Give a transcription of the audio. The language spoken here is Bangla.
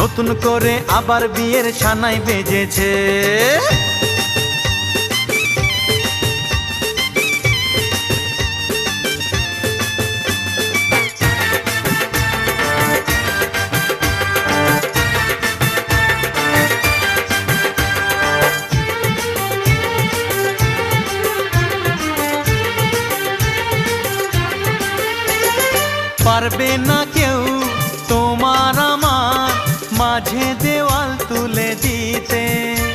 নতুন করে আবার বিয়ের সানাই বেজেছে। পারবে না কেউ মাঝে